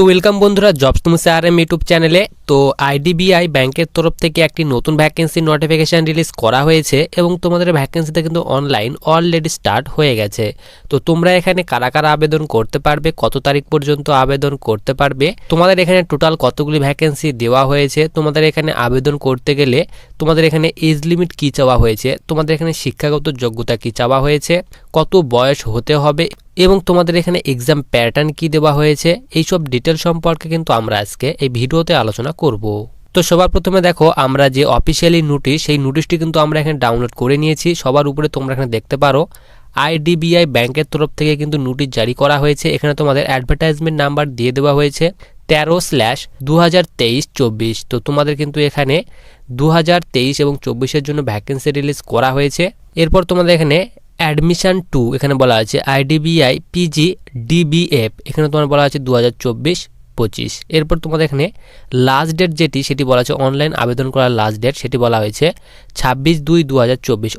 তো ওয়েলকাম বন্ধুরা জবস তুমি আর এম ইউটিউব চ্যানেলে তো আইডিবিআই ব্যাংকের তরফ থেকে একটি নতুন ভ্যাকেন্সি নোটিফিকেশান রিলিজ করা হয়েছে এবং তোমাদের ভ্যাকেন্সিটা কিন্তু অনলাইন অলরেডি স্টার্ট হয়ে গেছে। তো তোমরা এখানে কারা কারা আবেদন করতে পারবে, কত তারিখ পর্যন্ত আবেদন করতে পারবে, তোমাদের এখানে টোটাল কতগুলি ভ্যাকেন্সি দেওয়া হয়েছে, তোমাদের এখানে আবেদন করতে গেলে তোমাদের এখানে এজ লিমিট কী চাওয়া হয়েছে, তোমাদের এখানে শিক্ষাগত যোগ্যতা কী চাওয়া হয়েছে, কত বয়স হতে হবে এবং তোমাদের এখানে এক্সাম প্যাটার্ন কি দেওয়া হয়েছে, এইসব ডিটেল সম্পর্কে কিন্তু আমরা আজকে এই ভিডিওতে আলোচনা করব। তো সবার প্রথমে দেখো, আমরা যে অফিসিয়ালি নোটিশ সেই নোটিশটি কিন্তু আমরা এখানে ডাউনলোড করে নিয়েছি। সবার উপরে তোমরা এখানে দেখতে পারো আইডিবিআই ব্যাংকের তরফ থেকে কিন্তু নোটিশ জারি করা হয়েছে। এখানে তোমাদের অ্যাডভার্টাইজমেন্ট নাম্বার দিয়ে দেওয়া হয়েছে, তেরো স্ল্যাশ দু হাজার তেইশ চব্বিশ। তো তোমাদের কিন্তু এখানে দু হাজার তেইশ এবং চব্বিশের জন্য ভ্যাকেন্সি রিলিজ করা হয়েছে। এরপর তোমাদের এখানে অ্যাডমিশন টু, এখানে বলা আছে আইডিবিআই পিজি ডিবিএফ, এখানে তোমার বলা আছে দু হাজার চব্বিশ পঁচিশ। এরপর তোমাদের এখানে লাস্ট ডেট যেটি, সেটি বলা আছে অনলাইন আবেদন করার লাস্ট ডেট সেটি বলা হয়েছে ছাব্বিশ দুই দু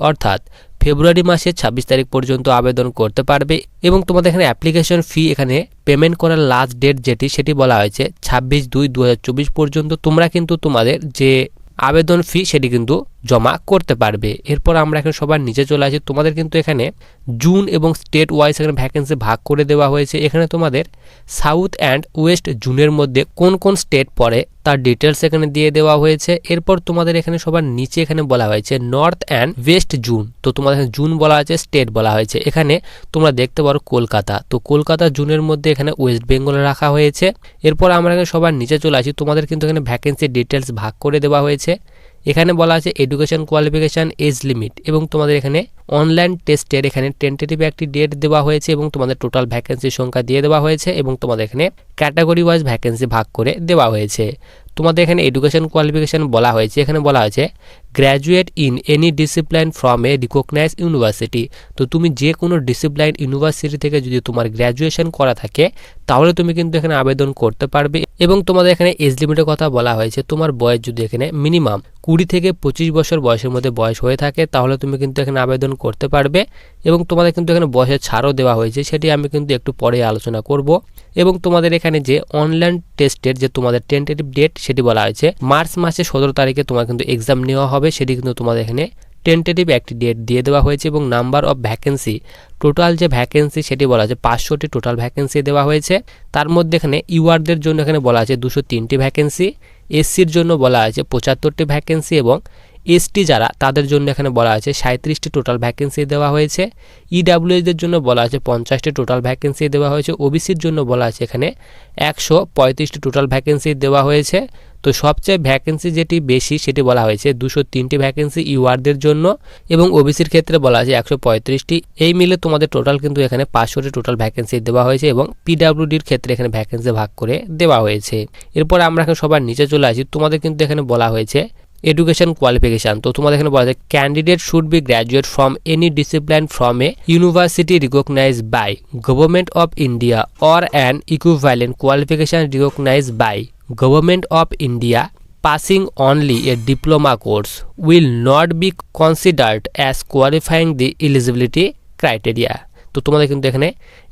অর্থাৎ ফেব্রুয়ারি মাসের ছাব্বিশ তারিখ পর্যন্ত আবেদন করতে পারবে এবং তোমাদের এখানে অ্যাপ্লিকেশন ফি এখানে পেমেন্ট করার লাস্ট ডেট যেটি, সেটি বলা হয়েছে ছাব্বিশ দুই দু পর্যন্ত। তোমরা কিন্তু তোমাদের যে আবেদন ফি সেটি কিন্তু জমা করতে পারবে। এরপর আমরা এখন সবার নিচে চলে আসি। তোমাদের কিন্তু এখানে জুন এবং স্টেট ওয়াইজ এখানে ভ্যাকেন্সি ভাগ করে দেওয়া হয়েছে। এখানে তোমাদের সাউথ অ্যান্ড ওয়েস্ট জুনের মধ্যে কোন কোন স্টেট পড়ে? তার ডিটেলস এখানে দিয়ে দেওয়া হয়েছে। এরপর তোমাদের এখানে সবার নিচে এখানে বলা হয়েছে নর্থ অ্যান্ড ওয়েস্ট জুন তো তোমাদের এখানে জুন বলা হয়েছে স্টেট বলা হয়েছে। এখানে তোমরা দেখতে পারো কলকাতা। তো কলকাতা জুনের মধ্যে এখানে ওয়েস্ট বেঙ্গল রাখা হয়েছে। এরপর আমরা এখানে সবার নিচে চলে আসি। তোমাদের কিন্তু এখানে ভ্যাকেন্সি ডিটেলস ভাগ করে দেওয়া হয়েছে। এখানে বলা আছে এডুকেশন কোয়ালিফিকেশান এজ লিমিট এবং তোমাদের এখানে অনলাইন টেস্টের এখানে টেন্টেটিভ একটি ডেট দেওয়া হয়েছে এবং তোমাদের টোটাল ভ্যাকেন্সির সংখ্যা দিয়ে দেওয়া হয়েছে এবং তোমাদের এখানে ক্যাটাগরি ওয়াইজ ভ্যাকেন্সি ভাগ করে দেওয়া হয়েছে। তোমাদের এখানে এডুকেশন কোয়ালিফিকেশান বলা হয়েছে। এখানে বলা হয়েছে graduate in any discipline from a recognise university তো তুমি যে কোনো ডিসিপ্লাইন ইউনিভার্সিটি থেকে যদি তোমার গ্র্যাজুয়েশন করা থাকে, তাহলে তুমি কিন্তু এখানে আবেদন করতে পারবে। এবং তোমাদের এখানে এজ লিমিটের কথা বলা হয়েছে, তোমার বয়স যদি এখানে মিনিমাম কুড়ি থেকে পঁচিশ বছর বয়সের মধ্যে বয়স হয়ে থাকে, তাহলে তুমি কিন্তু এখানে আবেদন করতে পারবে এবং তোমাদের কিন্তু এখানে বয়সের ছাড়ও দেওয়া হয়েছে, সেটি আমি কিন্তু একটু পরে আলোচনা করব। এবং তোমাদের এখানে যে অনলাইন টেস্টের যে তোমাদের টেন্টেটিভ ডেট সেটি বলা হয়েছে, মার্চ মাসে সতেরো তারিখে তোমার কিন্তু এক্সাম নেওয়া হবে, সেটি কিন্তু তোমাদের এখানে টেন্টেটিভ একটি ডেট দিয়ে দেওয়া হয়েছে এবং নাম্বার অফ ভ্যাকেন্সি টোটাল যে ভ্যাকেন্সি সেটি বলা আছে পাঁচশোটি টোটাল ভ্যাকেন্সি দেওয়া হয়েছে। তার মধ্যে এখানে ইউআরদের জন্য এখানে বলা আছে দুশো তিনটি ভ্যাকেন্সি এসসির জন্য বলা আছে পঁচাত্তরটি ভ্যাকেন্সি এবং এসটি যারা, তাদের জন্য এখানে বলা আছে সাঁত্রিশটি টোটাল ভ্যাকেন্সি দেওয়া হয়েছে। ইডাব্লিউএসদের জন্য বলা আছে পঞ্চাশটি টোটাল ভ্যাকেন্সি দেওয়া হয়েছে। ওবিসির জন্য বলা আছে এখানে একশো পঁয়ত্রিশটি টোটাল ভ্যাকেন্সি দেওয়া হয়েছে। তো সবচেয়ে ভ্যাকেন্সি যেটি বেশি, সেটি বলা হয়েছে দুশো তিনটি ভ্যাকেন্সি ইউআরদের জন্য এবং ওবিসির ক্ষেত্রে বলা আছে একশো পঁয়ত্রিশটি। এই মিলে তোমাদের টোটাল কিন্তু এখানে পাঁচশোটি টোটাল ভ্যাকেন্সি দেওয়া হয়েছে এবং পিডাব্লিউডির ক্ষেত্রে এখানে ভ্যাকেন্সি ভাগ করে দেওয়া হয়েছে। এরপর আমরা এখন সবার নিচে চলে আসি। তোমাদের কিন্তু এখানে বলা হয়েছে এডুকেশন কোয়ালিফিকেশান তো তোমাদের এখানে বলা যায় candidate should be graduate from any discipline from a university recognise by government of India or an equivalent qualification recognise by government of India passing only a diploma course will not be considered as qualifying the eligibility criteria তো তোমাদের কিন্তু এখানে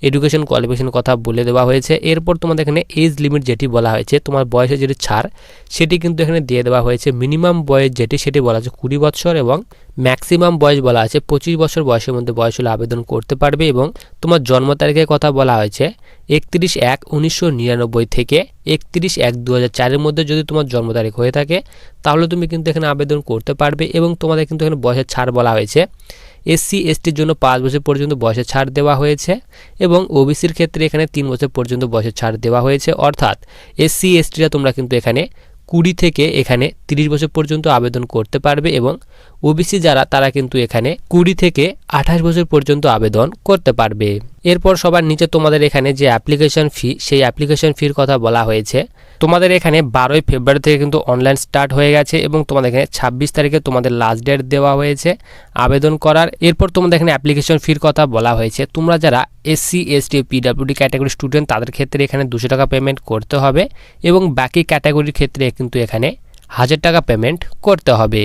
education qualification কথা বলে দেওয়া হয়েছে। এরপর তোমাদের এখানে এজ লিমিট যেটি বলা হয়েছে, তোমার বয়সে যেটি ছাড়, সেটি কিন্তু এখানে দিয়ে দেওয়া হয়েছে। মিনিমাম বয়স যেটি, সেটি বলা আছে কুড়ি বছর এবং ম্যাক্সিমাম বয়স বলা আছে পঁচিশ বছর বয়সের মধ্যে বয়স হলে আবেদন করতে পারবে এবং তোমার জন্ম তারিখের কথা বলা হয়েছে একত্রিশ এক উনিশশো নিরানব্বই থেকে একত্রিশ এক দু চারের মধ্যে যদি তোমার জন্ম তারিখ হয়ে থাকে, তাহলে তুমি কিন্তু এখানে আবেদন করতে পারবে এবং তোমাদের কিন্তু এখানে বয়সের ছাড় বলা হয়েছে। এসসি, এসটির জন্য পাঁচ বছর পর্যন্ত বয়সে ছাড় দেওয়া হয়েছে এবং ওবিসির ক্ষেত্রে এখানে তিন বছর পর্যন্ত বয়সে ছাড় দেওয়া হয়েছে। অর্থাৎ এসসি, এসটিরা তোমরা কিন্তু এখানে কুড়ি থেকে এখানে তিরিশ বছর পর্যন্ত আবেদন করতে পারবে এবং ওবিসি যারা, তারা কিন্তু এখানে কুড়ি থেকে আঠাশ বছর পর্যন্ত আবেদন করতে পারবে। এরপর সবার নিচে তোমাদের এখানে যে অ্যাপ্লিকেশন ফি, সেই অ্যাপ্লিকেশন ফির কথা বলা হয়েছে। তোমাদের এখানে বারোই ফেব্রুয়ারি থেকে কিন্তু অনলাইন স্টার্ট হয়ে গেছে এবং তোমাদের এখানে ছাব্বিশ তারিখে তোমাদের লাস্ট ডেট দেওয়া হয়েছে আবেদন করার। এরপর তোমাদের এখানে অ্যাপ্লিকেশন ফির কথা বলা হয়েছে। তোমরা যারা SC, ST, PWD category student, তাদের ক্ষেত্রে এখানে দুশো টাকা পেমেন্ট করতে হবে এবং বাকি ক্যাটাগরির ক্ষেত্রে কিন্তু এখানে হাজার টাকা পেমেন্ট করতে হবে।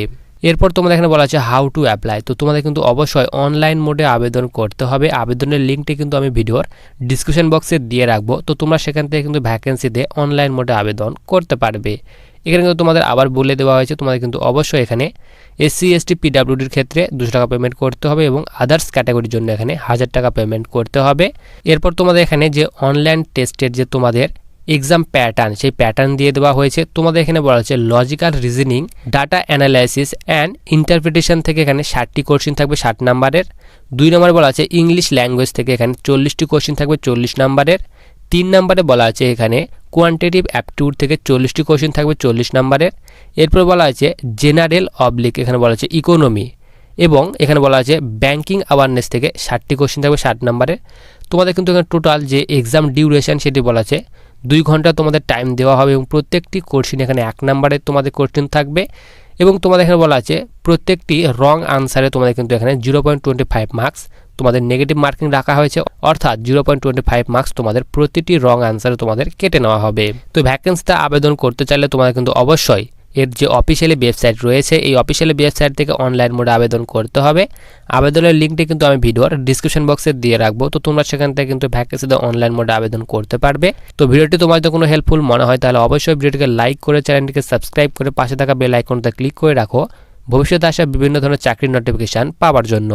এরপর তোমাদের এখানে বলা আছে হাউ টু অ্যাপ্লাই তো তোমাদের কিন্তু অবশ্যই অনলাইন মোডে আবেদন করতে হবে। আবেদনের লিঙ্কটি কিন্তু আমি ভিডিওর ডিসক্রিপশন বক্সে দিয়ে রাখব। তো তোমরা সেখান থেকে কিন্তু ভ্যাকেন্সিতে অনলাইন মোডে আবেদন করতে পারবে। এখানে কিন্তু তোমাদের আবার বলে দেওয়া হয়েছে, তোমাদের কিন্তু অবশ্যই এখানে এসসি এসটি পিডাব্লিউডির ক্ষেত্রে দুশো টাকা পেমেন্ট করতে হবে এবং আদার্স ক্যাটাগরির জন্য এখানে হাজার টাকা পেমেন্ট করতে হবে। এরপর তোমাদের এখানে যে অনলাইন টেস্টের যে তোমাদের এক্সাম প্যাটার্ন সেই প্যাটার্ন দিয়ে দেওয়া হয়েছে। তোমাদের এখানে বলা হচ্ছে logical reasoning data analysis and interpretation থেকে এখানে ষাটটি কোশ্চিন থাকবে ষাট নাম্বারের দুই নম্বরে বলা আছে ইংলিশ ল্যাঙ্গুয়েজ থেকে এখানে চল্লিশটি কোশ্চিন থাকবে চল্লিশ নাম্বারের তিন নম্বরে বলা আছে এখানে কোয়ান্টিটিভ অ্যাপটিউড থেকে চল্লিশটি কোশ্চিন থাকবে চল্লিশ নাম্বারের এরপর বলা আছে জেনারেল অবলিক এখানে বলা আছে ইকোনমি এবং এখানে বলা আছে ব্যাংকিং অ্যাওয়ারনেস থেকে ষাটটি কোশ্চিন থাকবে ষাট নাম্বারের তোমাদের কিন্তু এখানে টোটাল যে এক্সাম ডিউরেশন সেটি বলা আছে দুই ঘণ্টা তোমাদের টাইম দেওয়া হবে এবং প্রত্যেকটি কোশ্চিন এখানে এক নাম্বারে তোমাদের কোশ্চিন থাকবে এবং তোমাদের এখানে বলা আছে, প্রত্যেকটি রং আনসারে তোমাদের কিন্তু এখানে zero point twenty five marks তোমাদের নেগেটিভ মার্কিং রাখা হয়েছে, অর্থাৎ zero point twenty five marks তোমাদের প্রতিটি রং আনসারে তোমাদের কেটে নেওয়া হবে। তো ভ্যাকেন্সিটা আবেদন করতে চাইলে তোমাদের কিন্তু অবশ্যই এর যে অফিসিয়ালি ওয়েবসাইট রয়েছে, এই অফিসিয়ালি ওয়েবসাইট থেকে অনলাইন মোডে আবেদন করতে হবে। আবেদনের লিঙ্কটি কিন্তু আমি ভিডিওর ডিসক্রিপশন বক্সে দিয়ে রাখব। তো তোমরা সেখান থেকে কিন্তু ভ্যাকেন্সিতে অনলাইন মোডে আবেদন করতে পারবে। তো ভিডিওটি তোমার যদি কোনো হেল্পফুল মনে হয়, তাহলে অবশ্যই ভিডিওটিকে লাইক করে চ্যানেলটিকে সাবস্ক্রাইব করে পাশে থাকা বেল আইকনটা ক্লিক করে রাখো। ভবিষ্যতে আসা বিভিন্ন ধরনের চাকরির নোটিফিকেশান পাওয়ার জন্য।